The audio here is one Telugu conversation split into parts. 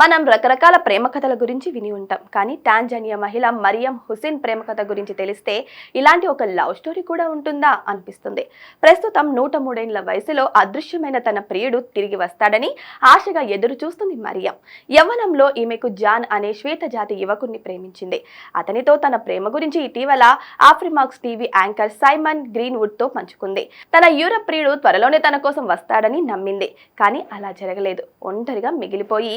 మనం రకరకాల ప్రేమ కథల గురించి విని ఉంటాం. కానీ టాంజానియా మహిళ మరియం హుసేన్ ప్రేమ కథ గురించి తెలిస్తే ఇలాంటి ఒక లవ్ స్టోరీ కూడా ఉంటుందా అనిపిస్తుంది. ప్రస్తుతం నూట మూడేళ్ళ వయసులో అదృశ్యమైన తన ప్రియుడు తిరిగి వస్తాడని ఆశగా ఎదురు చూస్తుంది మరియం. యవ్వనంలో ఈమెకు జాన్ అనే శ్వేత జాతి యువకుణ్ణి ప్రేమించింది. అతనితో తన ప్రేమ గురించి ఇటీవల ఆఫ్రిమాక్స్ టీవీ యాంకర్ సైమన్ గ్రీన్వుడ్తో పంచుకుంది. తన యూరప్ ప్రియుడు త్వరలోనే తన కోసం వస్తాడని నమ్మింది. కానీ అలా జరగలేదు. ఒంటరిగా మిగిలిపోయి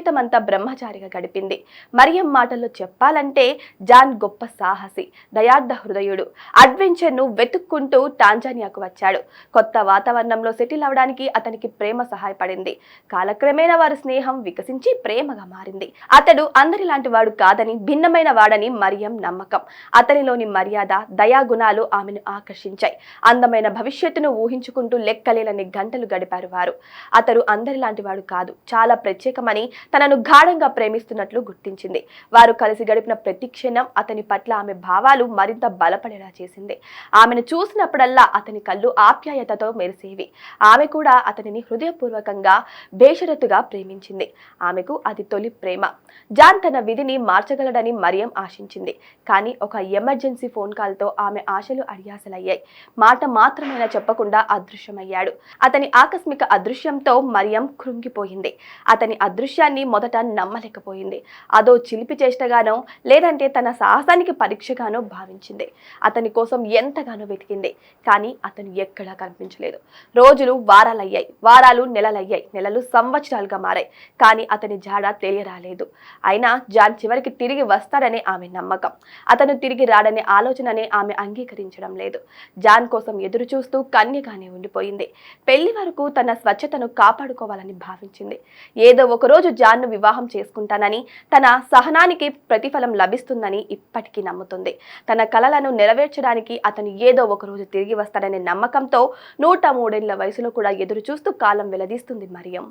జీవితమంతా బ్రహ్మచారిగా గడిపింది. మరియం మాటల్లో చెప్పాలంటే జాన్ గొప్ప సాహసి దయార్థ హృదయుడు. అడ్వెంచర్ను వెతుక్కుంటూ టాంజానియాకు వచ్చాడు. కొత్త వాతావరణంలో సెటిల్ అవడానికి అతనికి ప్రేమ సహాయపడింది. కాలక్రమేణా వారి స్నేహం వికసించి ప్రేమగా మారింది. అతడు అందరిలాంటి వాడు కాదని భిన్నమైన వాడని మరియం నమ్మకం. అతనిలోని మర్యాద దయా గుణాలు ఆమెను ఆకర్షించాయి. అందమైన భవిష్యత్తును ఊహించుకుంటూ లెక్కలేనని గంటలు గడిపారు వారు. అతడు అందరిలాంటి వాడు కాదు. చాలా ప్రత్యేకమని తనను గాఢంగా ప్రేమిస్తున్నట్లు గుర్తించింది. వారు కలిసి గడిపిన ప్రతి క్షణం అతని పట్ల ఆమె భావాలు మరింత బలపడేలా చేసింది. ఆమెను చూసినప్పుడల్లా అతని కళ్ళు ఆప్యాయతతో మెరిసేవి. ఆమె కూడా అతనిని హృదయపూర్వకంగా బేషరతుగా ప్రేమించింది. ఆమెకు అది తొలి ప్రేమ. జాన్ తన విధిని మార్చగలడని మరియం ఆశించింది. కానీ ఒక ఎమర్జెన్సీ ఫోన్ కాల్తో ఆమె ఆశలు అడియాసలయ్యాయి. మాట మాత్రమైనా చెప్పకుండా అదృశ్యమయ్యాడు. అతని ఆకస్మిక అదృశ్యంతో మరియం కృంగిపోయింది. అతని అదృశ్యాన్ని మొదట నమ్మలేకపోయింది. అదో చిలిపి చేష్టగానో లేదంటే తన సాహసానికి పరీక్షగానో భావించింది. అతని కోసం ఎంతగానో వెతికింది కానీ అతను ఎక్కడా కనిపించలేదు. రోజులు వారాలయ్యాయి వారాలు నెలలయ్యాయి నెలలు సంవత్సరాలుగా మారాయి కానీ అతని జాడ తెలియరాలేదు. అయినా జాన్ చివరికి తిరిగి వస్తాడనే ఆమె నమ్మకం. అతను తిరిగి రాడనే ఆలోచననే ఆమె అంగీకరించడం లేదు. జాన్ కోసం ఎదురు చూస్తూ కన్యగానే ఉండిపోయింది. పెళ్ళి వరకు తన స్వచ్ఛతను కాపాడుకోవాలని భావించింది. ఏదో ఒకరోజు జాన్ను వివాహం చేసుకుంటానని తన సహనానికి ప్రతిఫలం లభిస్తుందని ఇప్పటికీ నమ్ముతుంది. తన కలలను నెరవేర్చడానికి అతను ఏదో ఒకరోజు తిరిగి వస్తాడనే నమ్మకంతో నూట మూడేళ్ళ వయసులో కూడా ఎదురు చూస్తూ కాలం వెలదీస్తుంది మరియం.